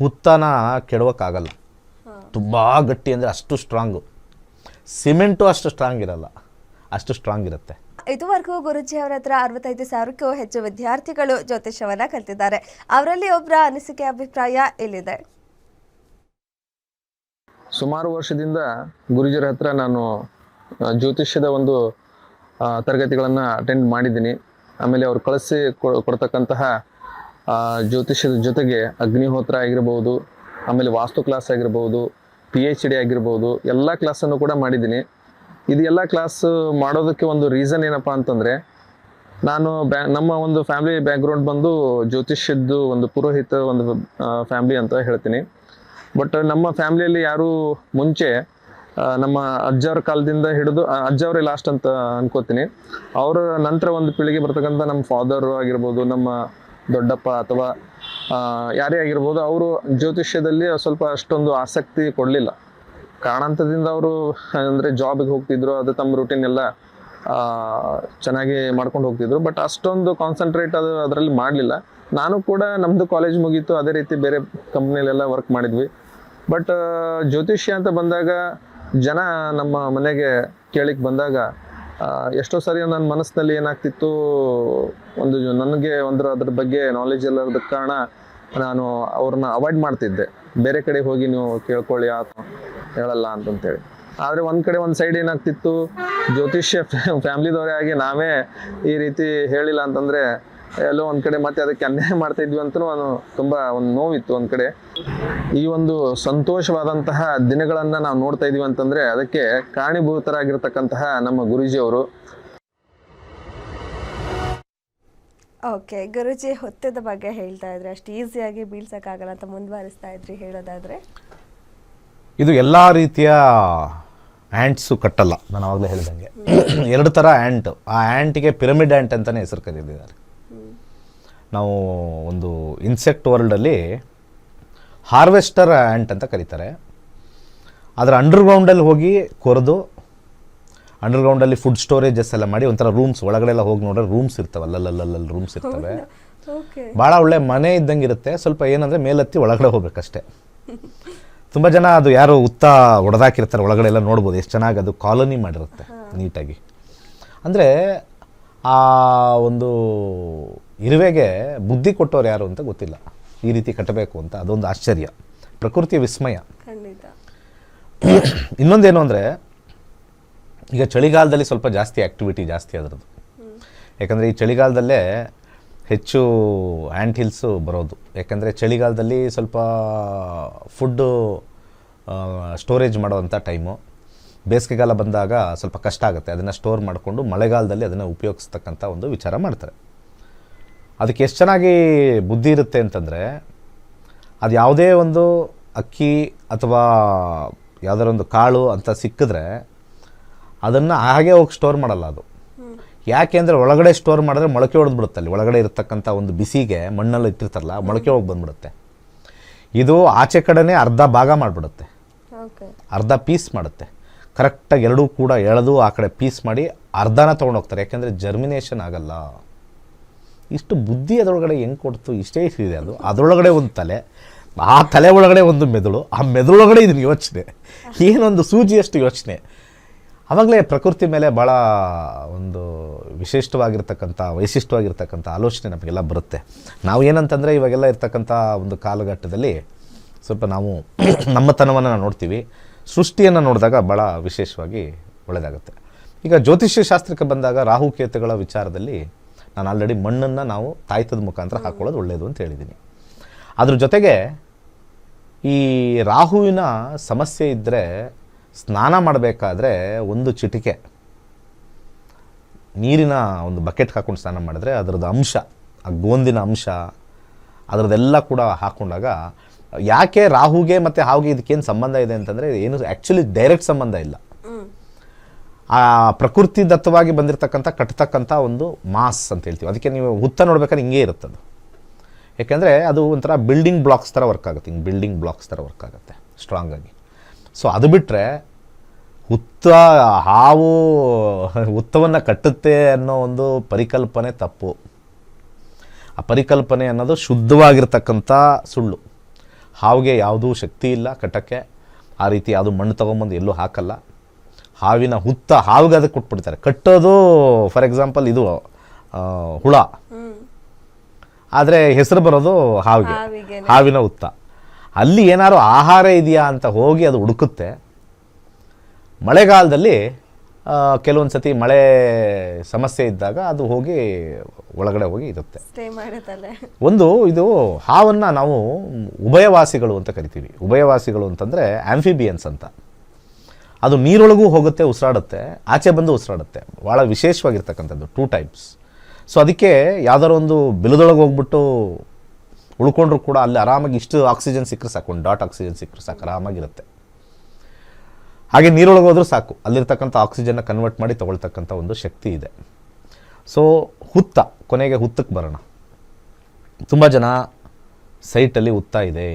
ಹುತ್ತನ ಕೆಡವಕ್ಕಾಗಲ್ಲ. ತುಂಬ ಗಟ್ಟಿ ಅಂದರೆ ಅಷ್ಟು ಸ್ಟ್ರಾಂಗು ಸಿಮೆಂಟು ಅಷ್ಟು ಸ್ಟ್ರಾಂಗ್ ಇರಲ್ಲ. ಅಷ್ಟು ಸ್ಟ್ರಾಂಗ್ ಇರುತ್ತೆ. ಇದುವರೆಗೂ ಗುರುಜಿ ಅವರ ಹತ್ರ ಅರವತ್ತೈದು ಸಾವಿರಕ್ಕೂ ಹೆಚ್ಚು ವಿದ್ಯಾರ್ಥಿಗಳು ಜ್ಯೋತಿಷವನ್ನ ಕಲ್ತಿದ್ದಾರೆ. ಅವರಲ್ಲಿ ಒಬ್ಬರ ಅನಿಸಿಕೆ ಅಭಿಪ್ರಾಯ ಇಲ್ಲಿದೆ. ಸುಮಾರು ವರ್ಷದಿಂದ ಗುರುಜಿಯರ ಹತ್ರ ನಾನು ಜ್ಯೋತಿಷ್ಯದ ಒಂದು ತರಗತಿಗಳನ್ನು ಅಟೆಂಡ್ ಮಾಡಿದ್ದೀನಿ. ಆಮೇಲೆ ಅವರು ಕಳಿಸಿ ಕೊಡ್ತಕ್ಕಂತಹ ಜ್ಯೋತಿಷ್ಯದ ಜೊತೆಗೆ ಅಗ್ನಿಹೋತ್ರ ಆಗಿರ್ಬೋದು, ಆಮೇಲೆ ವಾಸ್ತು ಕ್ಲಾಸ್ ಆಗಿರ್ಬೋದು ಪಿ ಎಚ್ ಡಿ ಆಗಿರ್ಬೋದು, ಎಲ್ಲ ಕ್ಲಾಸನ್ನು ಕೂಡ ಮಾಡಿದ್ದೀನಿ. ಇದು ಎಲ್ಲ ಕ್ಲಾಸ್ ಮಾಡೋದಕ್ಕೆ ಒಂದು ರೀಸನ್ ಏನಪ್ಪ ಅಂತಂದರೆ, ನಾನು ಬ್ಯಾ, ನಮ್ಮ ಒಂದು ಫ್ಯಾಮಿಲಿ ಬ್ಯಾಕ್ಗ್ರೌಂಡ್ ಬಂದು ಜ್ಯೋತಿಷ್ಯದ್ದು ಒಂದು ಪುರೋಹಿತ ಒಂದು ಫ್ಯಾಮಿಲಿ ಅಂತ ಹೇಳ್ತೀನಿ. ಬಟ್ ನಮ್ಮ ಫ್ಯಾಮ್ಲಿಯಲ್ಲಿ ಯಾರು ಮುಂಚೆ ನಮ್ಮ ಅಜ್ಜವ್ರ ಕಾಲದಿಂದ ಹಿಡಿದು ಅಜ್ಜವ್ರೇ ಲಾಸ್ಟ್ ಅಂತ ಅನ್ಕೋತೀನಿ. ಅವರ ನಂತರ ಒಂದು ಪೀಳಿಗೆ ಬರ್ತಕ್ಕಂಥ ನಮ್ಮ ಫಾದರು ಆಗಿರ್ಬೋದು, ನಮ್ಮ ದೊಡ್ಡಪ್ಪ ಅಥವಾ ಯಾರೇ ಆಗಿರ್ಬೋದು, ಅವರು ಜ್ಯೋತಿಷ್ಯದಲ್ಲಿ ಸ್ವಲ್ಪ ಅಷ್ಟೊಂದು ಆಸಕ್ತಿ ಕೊಡಲಿಲ್ಲ. ಕಾರಣಾಂತದಿಂದ ಅವರು, ಅಂದರೆ ಜಾಬಿಗೆ ಹೋಗ್ತಿದ್ರು, ಅದು ತಮ್ಮ ರೂಟೀನ್ ಎಲ್ಲ ಚೆನ್ನಾಗಿ ಮಾಡ್ಕೊಂಡು ಹೋಗ್ತಿದ್ರು. ಬಟ್ ಅಷ್ಟೊಂದು ಕಾನ್ಸಂಟ್ರೇಟ್ ಅದು ಅದರಲ್ಲಿ ಮಾಡಲಿಲ್ಲ. ನಾನು ಕೂಡ ನಮ್ಮದು ಕಾಲೇಜ್ ಮುಗೀತು, ಅದೇ ರೀತಿ ಬೇರೆ ಕಂಪ್ನಿಲೆಲ್ಲ ವರ್ಕ್ ಮಾಡಿದ್ವಿ. ಬಟ್ ಜ್ಯೋತಿಷ್ಯ ಅಂತ ಬಂದಾಗ, ಜನ ನಮ್ಮ ಮನೆಗೆ ಕೇಳಿಕ್ ಬಂದಾಗ ಎಷ್ಟೋ ಸರಿ ನನ್ನ ಮನಸ್ಸಿನಲ್ಲಿ ಏನಾಗ್ತಿತ್ತು, ಒಂದು ನನಗೆ ಒಂದ್ರ ಅದ್ರ ಬಗ್ಗೆ ನಾಲೆಜ್ ಇಲ್ಲದ ಕಾರಣ ನಾನು ಅವ್ರನ್ನ ಅವಾಯ್ಡ್ ಮಾಡ್ತಿದ್ದೆ. ಬೇರೆ ಕಡೆ ಹೋಗಿ ನೀವು ಕೇಳ್ಕೊಳ್ಳಿ ಆತ ಹೇಳಲ್ಲ ಅಂತಂತೇಳಿ. ಆದರೆ ಒಂದು ಕಡೆ ಒಂದು ಸೈಡ್ ಏನಾಗ್ತಿತ್ತು, ಜ್ಯೋತಿಷ್ಯ ಫ್ಯಾಮ್ಲಿದವರೇ ಆಗಿ ನಾವೇ ಈ ರೀತಿ ಹೇಳಿಲ್ಲ ಅಂತಂದರೆ ಎಲ್ಲೋ ಒಂದು ಕಡೆ ಮತ್ತೆ ಅದಕ್ಕೆ ಅನ್ಯಾಯ ಮಾಡ್ತಾ ಇದ್ವಿ ಅಂತ ನಾನು ತುಂಬ ಒಂದು ನೋವಿತ್ತು ಒಂದು ಕಡೆ. ಈ ಒಂದು ಸಂತೋಷವಾದಂತಹ ದಿನಗಳನ್ನು ನಾವು ನೋಡ್ತಾ ಇದೀವಿ ಅಂತಂದರೆ ಅದಕ್ಕೆ ಕಾರಣೀಭೂತರಾಗಿರ್ತಕ್ಕಂತಹ ನಮ್ಮ ಗುರೂಜಿಯವರು ಓಕೆ ಗುರುಜಿ ಹೊತ್ತದ ಬಗ್ಗೆ ಹೇಳ್ತಾ ಇದ್ರೆ ಅಷ್ಟು ಈಸಿಯಾಗಿ ಬೀಳ್ಸಕ್ಕಾಗಲ್ಲ ಅಂತ ಮುಂದುವರಿಸ್ತಾ ಇದ್ರಿ ಹೇಳೋದಾದ್ರೆ? ಇದು ಎಲ್ಲ ರೀತಿಯ ಆ್ಯಂಟ್ಸು ಕಟ್ಟಲ್ಲ ನಾನು ಆವಾಗಲೇ ಹೇಳಿದಂಗೆ. ಎರಡು ಥರ ಆ್ಯಂಟು ಆ ಆ್ಯಂಟಿಗೆ ಪಿರಮಿಡ್ ಆ್ಯಂಟ್ ಅಂತಲೇ ಹೆಸರು ಕರೆದಿದ್ದಾರೆ. ನಾವು ಒಂದು ಇನ್ಸೆಕ್ಟ್ ವರ್ಲ್ಡಲ್ಲಿ ಹಾರ್ವೆಸ್ಟರ್ ಆ್ಯಂಟ್ ಅಂತ ಕರೀತಾರೆ. ಅದರ ಅಂಡರ್ಗ್ರೌಂಡಲ್ಲಿ ಹೋಗಿ ಕೊರೆದು ಅಂಡರ್ಗ್ರೌಂಡಲ್ಲಿ ಫುಡ್ ಸ್ಟೋರೇಜಸ್ ಎಲ್ಲ ಮಾಡಿ ಒಂಥರ ರೂಮ್ಸ್ ಒಳಗಡೆ ಎಲ್ಲ ಹೋಗಿ ನೋಡ್ರೆ ರೂಮ್ಸ್ ಇರ್ತವೆ ಅಲ್ಲಲ್ಲಲ್ಲಲ್ಲಿ ರೂಮ್ಸ್ ಇರ್ತವೆ. ಭಾಳ ಒಳ್ಳೆ ಮನೆ ಇದ್ದಂಗೆ ಇರುತ್ತೆ ಸ್ವಲ್ಪ ಏನಂದರೆ ಮೇಲತ್ತಿ ಒಳಗಡೆ ಹೋಗ್ಬೇಕಷ್ಟೇ. ತುಂಬ ಜನ ಅದು ಯಾರು ಉತ್ತ ಒಡೆದಾಕಿರ್ತಾರೆ ಒಳಗಡೆ ಎಲ್ಲ ನೋಡ್ಬೋದು ಎಷ್ಟು ಚೆನ್ನಾಗಿ ಅದು ಕಾಲೋನಿ ಮಾಡಿರುತ್ತೆ ನೀಟಾಗಿ. ಅಂದರೆ ಆ ಒಂದು ಇರುವೆಗೆ ಬುದ್ಧಿ ಕೊಟ್ಟವ್ರು ಯಾರು ಅಂತ ಗೊತ್ತಿಲ್ಲ. ಈ ರೀತಿ ಕಟ್ಟಬೇಕು ಅಂತ ಅದೊಂದು ಆಶ್ಚರ್ಯ. ಪ್ರಕೃತಿಯ ವಿಸ್ಮಯ. ಇನ್ನೊಂದೇನು ಅಂದರೆ ಈಗ ಚಳಿಗಾಲದಲ್ಲಿ ಸ್ವಲ್ಪ ಜಾಸ್ತಿ ಆ್ಯಕ್ಟಿವಿಟಿ ಜಾಸ್ತಿ ಅದರದ್ದು ಯಾಕಂದರೆ ಈ ಚಳಿಗಾಲದಲ್ಲೇ ಹೆಚ್ಚು ಆ್ಯಂಟ್ ಹಿಲ್ಸು ಬರೋದು. ಯಾಕಂದರೆ ಚಳಿಗಾಲದಲ್ಲಿ ಸ್ವಲ್ಪ ಫುಡ್ಡು ಸ್ಟೋರೇಜ್ ಮಾಡೋವಂಥ ಟೈಮು ಬೇಸಿಗೆಗಾಲ ಬಂದಾಗ ಸ್ವಲ್ಪ ಕಷ್ಟ ಆಗುತ್ತೆ. ಅದನ್ನು ಸ್ಟೋರ್ ಮಾಡಿಕೊಂಡು ಮಳೆಗಾಲದಲ್ಲಿ ಅದನ್ನು ಉಪಯೋಗಿಸ್ತಕ್ಕಂಥ ಒಂದು ವಿಚಾರ ಮಾಡ್ತಾರೆ. ಅದಕ್ಕೆ ಎಷ್ಟು ಚೆನ್ನಾಗಿ ಬುದ್ಧಿ ಇರುತ್ತೆ ಅಂತಂದರೆ ಅದು ಯಾವುದೇ ಒಂದು ಅಕ್ಕಿ ಅಥವಾ ಯಾವುದಾರ ಒಂದು ಕಾಳು ಅಂತ ಸಿಕ್ಕಿದ್ರೆ ಅದನ್ನು ಹಾಗೆ ಹೋಗಿ ಸ್ಟೋರ್ ಮಾಡಲ್ಲ ಅದು. ಯಾಕೆ ಅಂದರೆ ಒಳಗಡೆ ಸ್ಟೋರ್ ಮಾಡಿದ್ರೆ ಮೊಳಕೆ ಹೊಡೆದು ಬಿಡುತ್ತೆ ಅಲ್ಲಿ. ಒಳಗಡೆ ಇರತಕ್ಕಂಥ ಒಂದು ಬಿಸಿಗೆ ಮಣ್ಣಲ್ಲಿ ಇಟ್ಟಿರ್ತಾರಲ್ಲ ಮೊಳಕೆ ಹೋಗಿ ಬಂದ್ಬಿಡುತ್ತೆ. ಇದು ಆಚೆ ಕಡೆನೇ ಅರ್ಧ ಭಾಗ ಮಾಡಿಬಿಡುತ್ತೆ. ಅರ್ಧ ಪೀಸ್ ಮಾಡುತ್ತೆ. ಕರೆಕ್ಟಾಗಿ ಎರಡೂ ಕೂಡ ಎಳೆದು ಆ ಕಡೆ ಪೀಸ್ ಮಾಡಿ ಅರ್ಧನ ತೊಗೊಂಡೋಗ್ತಾರೆ ಯಾಕೆಂದರೆ ಜರ್ಮಿನೇಷನ್ ಆಗಲ್ಲ. ಇಷ್ಟು ಬುದ್ಧಿ ಅದರೊಳಗಡೆ ಹೆಂಗೆ ಕೊಡ್ತು, ಇಷ್ಟೇ ಇದೆ ಅದು. ಅದರೊಳಗಡೆ ಒಂದು ತಲೆ, ಆ ತಲೆ ಒಳಗಡೆ ಒಂದು ಮೆದುಳು, ಆ ಮೆದುಳೊಳಗಡೆ ಇದನ್ನ ಯೋಚನೆ. ಏನೊಂದು ಸೂಜಿಯಷ್ಟು ಯೋಚನೆ. ಆವಾಗಲೇ ಪ್ರಕೃತಿ ಮೇಲೆ ಭಾಳ ಒಂದು ವಿಶಿಷ್ಟವಾಗಿರ್ತಕ್ಕಂಥ ವೈಶಿಷ್ಟವಾಗಿರ್ತಕ್ಕಂಥ ಆಲೋಚನೆ ನಮಗೆಲ್ಲ ಬರುತ್ತೆ. ನಾವು ಏನಂತಂದರೆ ಇವಾಗೆಲ್ಲ ಇರ್ತಕ್ಕಂಥ ಒಂದು ಕಾಲಘಟ್ಟದಲ್ಲಿ ಸ್ವಲ್ಪ ನಾವು ನಮ್ಮತನವನ್ನು ನಾವು ನೋಡ್ತೀವಿ. ಸೃಷ್ಟಿಯನ್ನು ನೋಡಿದಾಗ ಭಾಳ ವಿಶೇಷವಾಗಿ ಒಳ್ಳೆಯದಾಗುತ್ತೆ ಈಗ ಜ್ಯೋತಿಷ್ಯ ಶಾಸ್ತ್ರಕ್ಕೆ ಬಂದಾಗ ರಾಹುಕೇತುಗಳ ವಿಚಾರದಲ್ಲಿ ನಾನು ಆಲ್ರೆಡಿ ಮಣ್ಣನ್ನು ನಾವು ತಾಯ್ತದ ಮುಖಾಂತರ ಹಾಕೊಳ್ಳೋದು ಒಳ್ಳೆಯದು ಅಂತ ಹೇಳಿದ್ದೀನಿ. ಅದ್ರ ಜೊತೆಗೆ ಈ ರಾಹುವಿನ ಸಮಸ್ಯೆ ಇದ್ದರೆ ಸ್ನಾನ ಮಾಡಬೇಕಾದ್ರೆ ಒಂದು ಚಿಟಿಕೆ. ನೀರಿನ ಒಂದು ಬಕೆಟ್ ಹಾಕ್ಕೊಂಡು ಸ್ನಾನ ಮಾಡಿದ್ರೆ ಅದರದ್ದು ಅಂಶ, ಆ ಗೋಂದಿನ ಅಂಶ, ಅದರದ್ದೆಲ್ಲ ಕೂಡ ಹಾಕೊಂಡಾಗ ಯಾಕೆ ರಾಹುಗೆ ಮತ್ತು ಹಾವುಗೆ ಇದಕ್ಕೇನು ಸಂಬಂಧ ಇದೆ ಅಂತಂದರೆ ಏನು ಆ್ಯಕ್ಚುಲಿ ಡೈರೆಕ್ಟ್ ಸಂಬಂಧ ಇಲ್ಲ. ಆ ಪ್ರಕೃತಿ ದತ್ತವಾಗಿ ಬಂದಿರತಕ್ಕಂಥ ಕಟ್ತಕ್ಕಂಥ ಒಂದು ಮಾಸ್ ಅಂತ ಹೇಳ್ತೀವಿ. ಅದಕ್ಕೆ ನೀವು ಹುತ್ತ ನೋಡ್ಬೇಕಾದ್ರೆ ಹಿಂಗೆ ಇರುತ್ತದು. ಯಾಕೆಂದರೆ ಅದು ಒಂಥರ ಬಿಲ್ಡಿಂಗ್ ಬ್ಲಾಕ್ಸ್ ಥರ ವರ್ಕ್ ಆಗುತ್ತೆ. ಹಿಂಗೆ ಬಿಲ್ಡಿಂಗ್ ಬ್ಲಾಕ್ಸ್ ಥರ ವರ್ಕ್ ಆಗುತ್ತೆ ಸ್ಟ್ರಾಂಗಾಗಿ ಸೊ ಅದು ಬಿಟ್ಟರೆ ಹುತ್ತ, ಹಾವು, ಹುತ್ತವನ್ನು ಕಟ್ಟುತ್ತೆ ಅನ್ನೋ ಒಂದು ಪರಿಕಲ್ಪನೆ ತಪ್ಪು. ಆ ಪರಿಕಲ್ಪನೆ ಅನ್ನೋದು ಶುದ್ಧವಾಗಿರ್ತಕ್ಕಂಥ ಸುಳ್ಳು. ಹಾವಿಗೆ ಯಾವುದೂ ಶಕ್ತಿ ಇಲ್ಲ ಕಟ್ಟಕ್ಕೆ. ಆ ರೀತಿ ಯಾವುದು ಮಣ್ಣು ತೊಗೊಂಬಂದು ಎಲ್ಲೂ ಹಾಕಲ್ಲ. ಹಾವಿನ ಹುತ್ತ ಹಾವಿಗೆ ಅದಕ್ಕೆ ಕೊಟ್ಬಿಡ್ತಾರೆ. ಕಟ್ಟೋದು ಫಾರ್ ಎಕ್ಸಾಂಪಲ್ ಇದು ಹುಳ. ಆದರೆ ಹೆಸರು ಬರೋದು ಹಾವಿಗೆ. ಹಾವಿನ ಹುತ್ತ. ಅಲ್ಲಿ ಏನಾದ್ರು ಆಹಾರ ಇದೆಯಾ ಅಂತ ಹೋಗಿ ಅದು ಹುಡುಕುತ್ತೆ. ಮಳೆಗಾಲದಲ್ಲಿ ಕೆಲವೊಂದು ಸತಿ ಮಳೆ ಸಮಸ್ಯೆ ಇದ್ದಾಗ ಅದು ಹೋಗಿ ಒಳಗಡೆ ಹೋಗಿ ಇರುತ್ತೆ. ಒಂದು ಇದು ಹಾವನ್ನು ನಾವು ಉಭಯವಾಸಿಗಳು ಅಂತ ಕರಿತೀವಿ. ಉಭಯವಾಸಿಗಳು ಅಂತಂದರೆ ಆಂಫಿಬಿಯನ್ಸ್ ಅಂತ. ಅದು ನೀರೊಳಗೂ ಹೋಗುತ್ತೆ, ಉಸಿರಾಡುತ್ತೆ, ಆಚೆ ಬಂದು ಉಸಿರಾಡುತ್ತೆ. ಭಾಳ ವಿಶೇಷವಾಗಿರ್ತಕ್ಕಂಥದ್ದು ಟೂ ಟೈಪ್ಸ್ ಸೊ ಅದಕ್ಕೆ ಯಾವ್ದಾರು ಒಂದು ಬಿಲದೊಳಗೆ ಹೋಗ್ಬಿಟ್ಟು ಉಳ್ಕೊಂಡ್ರು ಕೂಡ ಅಲ್ಲಿ ಆರಾಮಾಗಿ ಇಷ್ಟು ಆಕ್ಸಿಜನ್ ಸಿಕ್ಕರೆ ಸಾಕು, ಒಂದು ಡಾಟ್ ಆಕ್ಸಿಜನ್ ಸಿಕ್ಕರೆ ಸಾಕು, ಆರಾಮಾಗಿರುತ್ತೆ. ಹಾಗೆ ನೀರೊಳಗೆ ಹೋದ್ರೂ ಸಾಕು, ಅಲ್ಲಿರ್ತಕ್ಕಂಥ ಆಕ್ಸಿಜನ್ನ ಕನ್ವರ್ಟ್ ಮಾಡಿ ತಗೊಳ್ತಕ್ಕಂಥ ಒಂದು ಶಕ್ತಿ ಇದೆ. ಸೊ ಹುತ್ತ, ಕೊನೆಗೆ ಹುತ್ತಕ್ಕೆ ಬರೋಣ. ತುಂಬ ಜನ ಸೈಟಲ್ಲಿ ಹುತ್ತ ಇದೆ.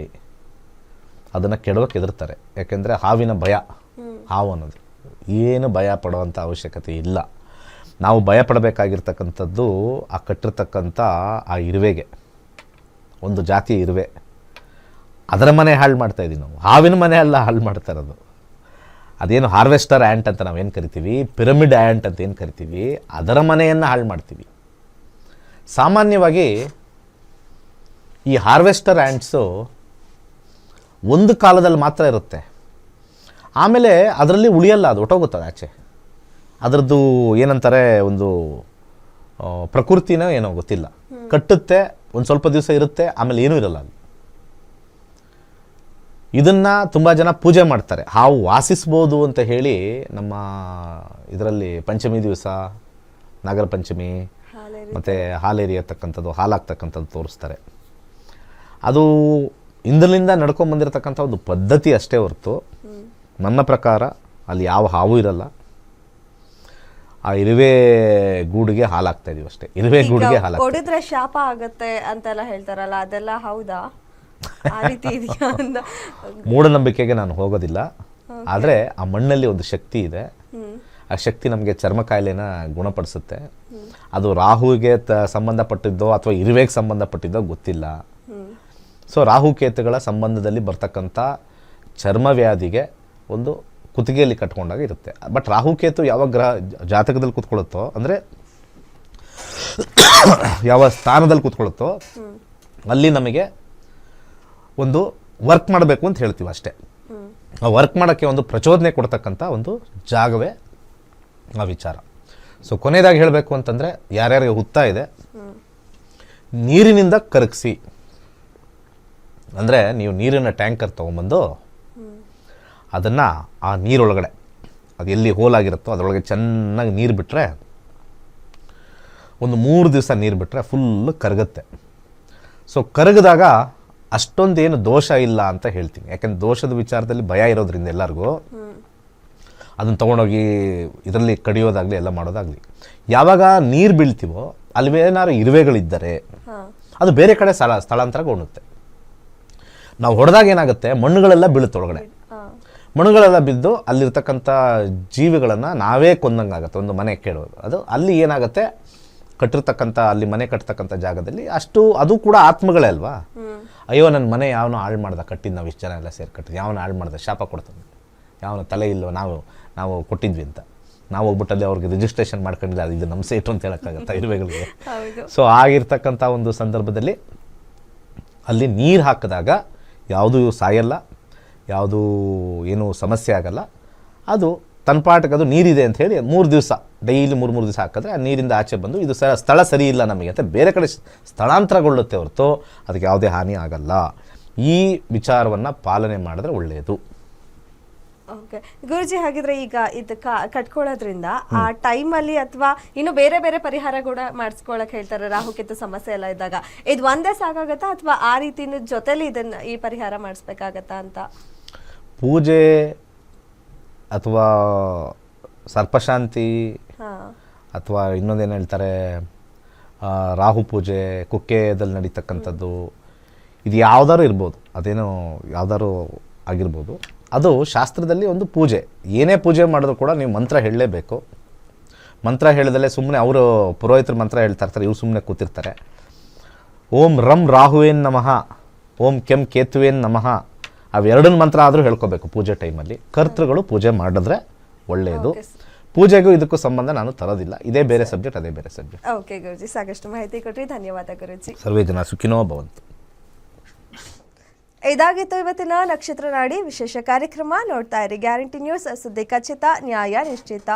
ಅದನ್ನು ಕೆಡವಕ್ಕೆ ಹೆದರ್ತಾರೆ. ಯಾಕೆಂದರೆ ಹಾವಿನ ಭಯ. ಹಾವು ಅನ್ನೋದು ಏನು ಭಯ ಪಡುವಂಥ ಅವಶ್ಯಕತೆ ಇಲ್ಲ. ನಾವು ಭಯ ಪಡಬೇಕಾಗಿರ್ತಕ್ಕಂಥದ್ದು ಆ ಕಟ್ಟಿರ್ತಕ್ಕಂಥ ಆ ಇರುವೆಗೆ. ಒಂದು ಜಾತಿ ಇರುವೆ. ಅದರ ಮನೆ ಹಾಳು ಮಾಡ್ತಾ ಇದೀವಿ ನಾವು. ಹಾವಿನ ಮನೆ ಎಲ್ಲ ಹಾಳು ಮಾಡ್ತಾ ಇರೋದು. ಅದೇನು ಹಾರ್ವೆಸ್ಟರ್ ಆ್ಯಂಟ್ ಅಂತ ನಾವೇನು ಕರಿತೀವಿ? ಪಿರಮಿಡ್ ಆ್ಯಂಟ್ ಅಂತ ಏನು ಕರಿತೀವಿ? ಅದರ ಮನೆಯನ್ನು ಹಾಳು ಮಾಡ್ತೀವಿ. ಸಾಮಾನ್ಯವಾಗಿ ಈ ಹಾರ್ವೆಸ್ಟರ್ ಆ್ಯಂಟ್ಸು ಒಂದು ಕಾಲದಲ್ಲಿ ಮಾತ್ರ ಇರುತ್ತೆ. ಆಮೇಲೆ ಅದರಲ್ಲಿ ಉಳಿಯಲ್ಲ ಅದು ಹೊಟ್ಟೋಗುತ್ತದೆ ಆಚೆ. ಅದರದ್ದು ಏನಂತಾರೆ ಒಂದು ಪ್ರಕೃತಿನೋ ಏನೋ ಗೊತ್ತಿಲ್ಲ. ಕಟ್ಟುತ್ತೆ ಒಂದು ಸ್ವಲ್ಪ ದಿವಸ ಇರುತ್ತೆ ಆಮೇಲೆ ಏನೂ ಇರಲ್ಲ ಅದು ಇದನ್ನ ತುಂಬ ಜನ ಪೂಜೆ ಮಾಡ್ತಾರೆ. ಹಾವು ವಾಸಿಸ್ಬೋದು ಅಂತ ಹೇಳಿ ನಮ್ಮ ಇದರಲ್ಲಿ ಪಂಚಮಿ ದಿವಸ ನಾಗರ ಪಂಚಮಿ ಮತ್ತು ಹಾಲೇರಿಯತಕ್ಕಂಥದ್ದು ಹಾಲಾಗ್ತಕ್ಕಂಥದ್ದು ತೋರಿಸ್ತಾರೆ. ಅದು ಇಂದಲಿಂದ ನಡ್ಕೊಂಡ್ಬಂದಿರತಕ್ಕಂಥ ಒಂದು ಪದ್ಧತಿ ಅಷ್ಟೇ ಹೊರತು. ನನ್ನ ಪ್ರಕಾರ ಅಲ್ಲಿ ಯಾವ ಹಾವು ಇರಲ್ಲ. ಆ ಇರುವೆ ಗೂಡಿಗೆ ಹಾಲಾಗ್ತಾ ಇದೀವಿ ಅಷ್ಟೇ. ಇರುವೆ ಗೂಡಿಗೆ ಹಾಲು ಹೊಡೆದ್ರೆ ಶಾಪ ಆಗುತ್ತೆ ಅಂತೆಲ್ಲ ಹೇಳ್ತಾರಲ್ಲ ಅದೆಲ್ಲ ಹೌದಾ? ಆ ರೀತಿ ಇದೆಯಾ ಅಂತ. ಮೂಢನಂಬಿಕೆಗೆ ನಾನು ಹೋಗೋದಿಲ್ಲ. ಆದರೆ ಆ ಮಣ್ಣಲ್ಲಿ ಒಂದು ಶಕ್ತಿ ಇದೆ. ಆ ಶಕ್ತಿ ನಮಗೆ ಚರ್ಮ ಕಾಯಿಲೆನ ಗುಣಪಡಿಸುತ್ತೆ. ಅದು ರಾಹುವಿಗೆ ತ ಸಂಬಂಧಪಟ್ಟಿದ್ದೋ ಅಥವಾ ಇರುವೆಗೆ ಸಂಬಂಧಪಟ್ಟಿದ್ದೋ ಗೊತ್ತಿಲ್ಲ. ಸೊ ರಾಹುಕೇತುಗಳ ಸಂಬಂಧದಲ್ಲಿ ಬರ್ತಕ್ಕಂಥ ಚರ್ಮ ವ್ಯಾಧಿಗೆ ಒಂದು ಕುತ್ತಿಗೆಯಲ್ಲಿ ಕಟ್ಕೊಂಡಾಗ ಇರುತ್ತೆ. ಬಟ್ ರಾಹುಕೇತು ಯಾವ ಗ್ರಹ ಜಾತಕದಲ್ಲಿ ಕೂತ್ಕೊಳ್ಳುತ್ತೋ, ಅಂದರೆ ಯಾವ ಸ್ಥಾನದಲ್ಲಿ ಕೂತ್ಕೊಳ್ಳುತ್ತೋ, ಅಲ್ಲಿ ನಮಗೆ ಒಂದು ವರ್ಕ್ ಮಾಡಬೇಕು ಅಂತ ಹೇಳ್ತೀವಿ ಅಷ್ಟೇ. ಆ ವರ್ಕ್ ಮಾಡೋಕ್ಕೆ ಒಂದು ಪ್ರಚೋದನೆ ಕೊಡ್ತಕ್ಕಂಥ ಒಂದು ಜಾಗವೇ ಆ ವಿಚಾರ. ಸೊ ಕೊನೆಯದಾಗಿ ಹೇಳಬೇಕು ಅಂತಂದರೆ, ಯಾರ್ಯಾರಿಗೆ ಹುತ್ತಾ ಇದೆ, ನೀರಿನಿಂದ ಕರಗಿಸಿ. ಅಂದರೆ, ನೀವು ನೀರಿನ ಟ್ಯಾಂಕರ್ ತೊಗೊಂಬಂದು ಅದನ್ನು ಆ ನೀರೊಳಗಡೆ ಅದು ಎಲ್ಲಿ ಹೋಲಾಗಿರುತ್ತೋ ಅದರೊಳಗೆ ಚೆನ್ನಾಗಿ ನೀರು ಬಿಟ್ಟರೆ ಒಂದು ಮೂರು ದಿವಸ ನೀರು ಬಿಟ್ಟರೆ ಫುಲ್ಲು ಕರಗುತ್ತೆ. ಸೊ ಕರಗಿದಾಗ ಅಷ್ಟೊಂದೇನು ದೋಷ ಇಲ್ಲ ಅಂತ ಹೇಳ್ತೀನಿ. ಯಾಕಂದ್ರೆ ದೋಷದ ವಿಚಾರದಲ್ಲಿ ಭಯ ಇರೋದ್ರಿಂದ ಎಲ್ಲರಿಗೂ. ಅದನ್ನು ತೊಗೊಂಡೋಗಿ ಇದರಲ್ಲಿ ಕಡಿಯೋದಾಗಲಿ ಎಲ್ಲ ಮಾಡೋದಾಗಲಿ. ಯಾವಾಗ ನೀರು ಬೀಳ್ತೀವೋ ಅಲ್ಲಿ ಏನಾದ್ರು ಇರುವೆಗಳಿದ್ದರೆ ಅದು ಬೇರೆ ಕಡೆ ಸ್ಥಳ ಸ್ಥಳಾಂತರಗೊಳ್ಳುತ್ತೆ. ನಾವು ಹೊಡೆದಾಗ ಏನಾಗುತ್ತೆ ಮಣ್ಣುಗಳೆಲ್ಲ ಬೀಳುತ್ತೆ ಒಳಗಡೆ. ಮಣ್ಣುಗಳೆಲ್ಲ ಬಿದ್ದು ಅಲ್ಲಿರ್ತಕ್ಕಂಥ ಜೀವಿಗಳನ್ನು ನಾವೇ ಕೊಂದಂಗಾಗತ್ತೆ. ಒಂದು ಮನೆ ಕೇಳೋದು. ಅದು ಅಲ್ಲಿ ಏನಾಗುತ್ತೆ? ಕಟ್ಟಿರ್ತಕ್ಕಂಥ ಅಲ್ಲಿ ಮನೆ ಕಟ್ತಕ್ಕಂಥ ಜಾಗದಲ್ಲಿ ಅಷ್ಟು ಅದು ಕೂಡ ಆತ್ಮಗಳೇ ಅಲ್ವಾ? ಅಯ್ಯೋ ನನ್ನ ಮನೆ ಯಾವನೋ ಹಾಳು ಮಾಡ್ದ ಕಟ್ಟಿದ್ದು ನಾವು ಇಷ್ಟು ಜನ ಎಲ್ಲ ಸೇರಿ ಕಟ್ಟಿದ್ವಿ ಯಾವನ ಹಾಳು ಮಾಡ್ದೆ ಶಾಪ ಕೊಡ್ತಾನೆ. ಯಾವನ ತಲೆ ಇಲ್ಲೋ ನಾವು ನಾವು ಕೊಟ್ಟಿದ್ವಿ ಅಂತ. ನಾವು ಹೋಗ್ಬಿಟ್ಟಲ್ಲಿ ಅವ್ರಿಗೆ ರಿಜಿಸ್ಟ್ರೇಷನ್ ಮಾಡ್ಕೊಂಡಿಲ್ಲ ಅದು ಇದು ನಮ್ಮ ಸೇಟು ಅಂತ ಹೇಳೋಕ್ಕಾಗತ್ತ ಇರುವೆಗಳಿಗೆ? ಸೊ ಆಗಿರ್ತಕ್ಕಂಥ ಒಂದು ಸಂದರ್ಭದಲ್ಲಿ ಅಲ್ಲಿ ನೀರು ಹಾಕಿದಾಗ ಯಾವುದೂ ಸಾಯಲ್ಲ. ಯಾವುದೂ ಏನೂ ಸಮಸ್ಯೆ ಆಗಲ್ಲ. ಅದು ತನ್ನ ಪಾಠಕ್ಕೆ ಅದು ನೀರಿದೆ ಅಂತ ಹೇಳಿ ಮೂರು ದಿವಸ, ಡೈಲಿ ಮೂರು ಮೂರು ದಿವಸ ಹಾಕಿದ್ರೆ ಆ ನೀರಿಂದ ಆಚೆ ಬಂದು ಇದು ಸ, ಸ್ಥಳ ಸರಿ ಇಲ್ಲ ನಮಗೆ ಅಂತ ಬೇರೆ ಕಡೆ ಸ್ಥಳಾಂತರಗೊಳ್ಳುತ್ತೆ ಹೊರತು ಅದಕ್ಕೆ ಯಾವುದೇ ಹಾನಿ ಆಗಲ್ಲ. ಈ ವಿಚಾರವನ್ನು ಪಾಲನೆ ಮಾಡಿದ್ರೆ ಒಳ್ಳೆಯದು ಓಕೆ. ಗುರುಜಿ ಹಾಗಿದ್ರೆ ಈಗ ಇದು ಕಟ್ಕೊಳ್ಳೋದ್ರಿಂದ ಆ ಟೈಮಲ್ಲಿ ಅಥವಾ ಇನ್ನು ಬೇರೆ ಬೇರೆ ಪರಿಹಾರ ಕೂಡ ಮಾಡಿಸ್ಕೊಳಕ್ ಹೇಳ್ತಾರೆ ರಾಹುಕೇತು ಸಮಸ್ಯೆ ಎಲ್ಲ ಇದ್ದಾಗ. ಇದು ಒಂದೇ ಸಾಕಾಗತ್ತಾ ಅಥವಾ ಆ ರೀತಿ ಜೊತೆಲಿ ಇದನ್ನ ಈ ಪರಿಹಾರ ಮಾಡಿಸ್ಬೇಕಾಗತ್ತಾ ಅಂತ? ಪೂಜೆ ಅಥವಾ ಸರ್ಪಶಾಂತಿ ಅಥವಾ ಇನ್ನೊಂದೇನು ಹೇಳ್ತಾರೆ ರಾಹು ಪೂಜೆ ಕುಕ್ಕೆದಲ್ಲಿ ನಡೀತಕ್ಕಂಥದ್ದು ಇದು ಯಾವ್ದಾದ್ರು ಇರ್ಬೋದು. ಅದೇನೋ ಯಾವ್ದಾದ್ರು ಆಗಿರ್ಬೋದು. ಅದು ಶಾಸ್ತ್ರದಲ್ಲಿ ಒಂದು ಪೂಜೆ. ಏನೇ ಪೂಜೆ ಮಾಡಿದ್ರು ಕೂಡ ನೀವು ಮಂತ್ರ ಹೇಳಲೇಬೇಕು. ಮಂತ್ರ ಹೇಳಿದಲ್ಲೇ ಸುಮ್ಮನೆ ಅವರು ಪುರೋಹಿತರು ಮಂತ್ರ ಹೇಳ್ತಾ ಇರ್ತಾರೆ ಇವ್ರು ಸುಮ್ಮನೆ ಕೂತಿರ್ತಾರೆ. ಓಂ ರಂ ರಾಹುವೇನ್ ನಮಃ ಓಂ ಕೆಂ ಕೇತುವೇನ್ ನಮಃ ಅವೆರಡನ್ನ ಮಂತ್ರ ಆದರೂ ಹೇಳ್ಕೋಬೇಕು ಪೂಜೆ ಟೈಮಲ್ಲಿ ಕರ್ತೃಗಳು ಪೂಜೆ ಮಾಡಿದ್ರೆ ಒಳ್ಳೆಯದು ಪೂಜೆಗೂ ಇದಕ್ಕೂ ಸಂಬಂಧ ನಾನು ತರೋದಿಲ್ಲ ಇದೇ ಬೇರೆ ಸಬ್ಜೆಕ್ಟ್ ಅದೇ ಬೇರೆ ಸಬ್ಜೆಕ್ಟ್ ಓಕೆ ಗುರುಜಿ ಸಾಕಷ್ಟು ಮಾಹಿತಿ ಕೊಟ್ರಿ ಧನ್ಯವಾದ ಗುರುಜಿ ಸರ್ವೇ ಜನ ಸುಖಿನೋ ಭವಂತು ಇದಾಗಿತ್ತು ಇವತ್ತಿನ ನಕ್ಷತ್ರ ನಾಡಿ ವಿಶೇಷ ಕಾರ್ಯಕ್ರಮ ನೋಡ್ತಾ ಇರಿ ಗ್ಯಾರಂಟಿ ನ್ಯೂಸ್ ಸುದ್ದಿ ಖಚಿತ ನ್ಯಾಯ ನಿಶ್ಚಿತ